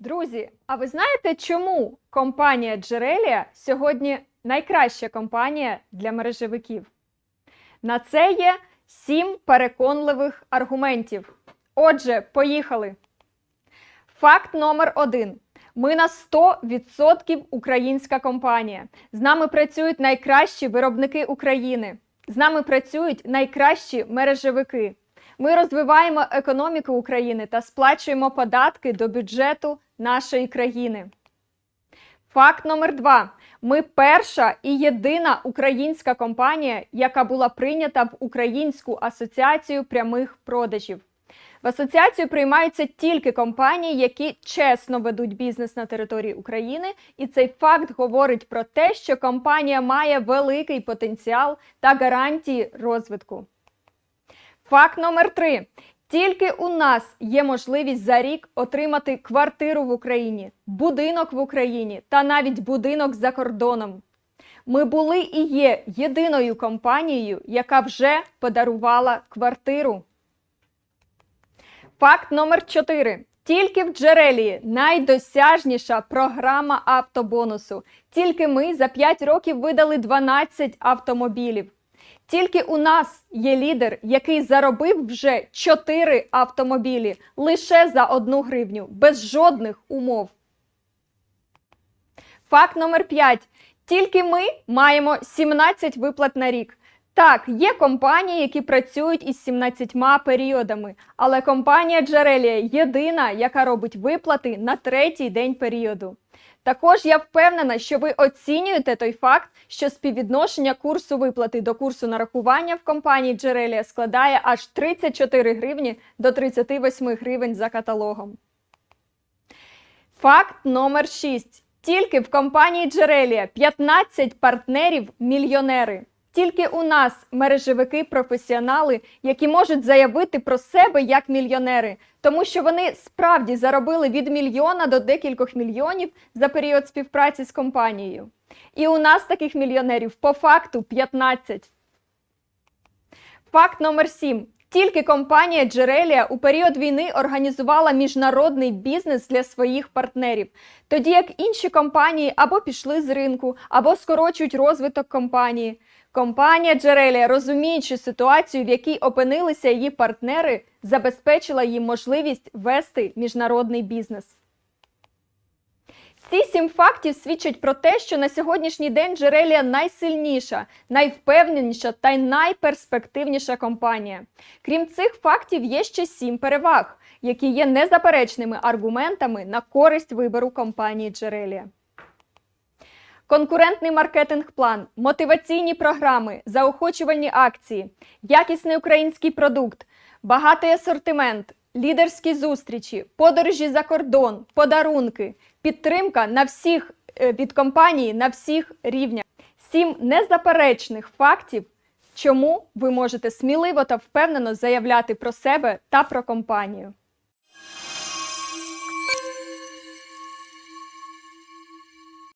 Друзі, а ви знаєте, чому компанія Джерелія сьогодні найкраща компанія для мережевиків? На це є сім переконливих аргументів. Отже, поїхали. Факт номер один. Ми на 100% українська компанія. З нами працюють найкращі виробники України. З нами працюють найкращі мережевики. Ми розвиваємо економіку України та сплачуємо податки до бюджету нашої країни. Факт номер два. Ми перша і єдина українська компанія, яка була прийнята в Українську асоціацію прямих продажів. В асоціацію приймаються тільки компанії, які чесно ведуть бізнес на території України, і цей факт говорить про те, що компанія має великий потенціал та гарантії розвитку. Факт номер три. Тільки у нас є можливість за рік отримати квартиру в Україні, будинок в Україні та навіть будинок за кордоном. Ми були і є єдиною компанією, яка вже подарувала квартиру. Факт номер 4. Тільки в Джерелії найдосяжніша програма автобонусу. Тільки ми за 5 років видали 12 автомобілів. Тільки у нас є лідер, який заробив вже 4 автомобілі лише за 1 гривню, без жодних умов. Факт номер 5. Тільки ми маємо 17 виплат на рік. Так, є компанії, які працюють із 17 періодами, але компанія Джерелія єдина, яка робить виплати на третій день періоду. Також я впевнена, що ви оцінюєте той факт, що співвідношення курсу виплати до курсу нарахування в компанії Джерелія складає аж 34 гривні до 38 гривень за каталогом. Факт номер 6. Тільки в компанії Джерелія 15 партнерів мільйонери. Тільки у нас мережевики професіонали, які можуть заявити про себе як мільйонери, тому що вони справді заробили від мільйона до декількох мільйонів за період співпраці з компанією. І у нас таких мільйонерів по факту 15. Факт номер 7. Тільки компанія Джерелія у період війни організувала міжнародний бізнес для своїх партнерів, тоді як інші компанії або пішли з ринку, або скорочують розвиток компанії. Компанія Джерелія, розуміючи ситуацію, в якій опинилися її партнери, забезпечила їм можливість вести міжнародний бізнес. Ці сім фактів свідчать про те, що на сьогоднішній день Джерелія найсильніша, найвпевненіша та найперспективніша компанія. Крім цих фактів, є ще сім переваг, які є незаперечними аргументами на користь вибору компанії Джерелія. Конкурентний маркетинг-план, мотиваційні програми, заохочувальні акції, якісний український продукт, багатий асортимент, лідерські зустрічі, подорожі за кордон, подарунки, підтримка на всіх е, від компанії на всіх рівнях. Сім незаперечних фактів, чому ви можете сміливо та впевнено заявляти про себе та про компанію.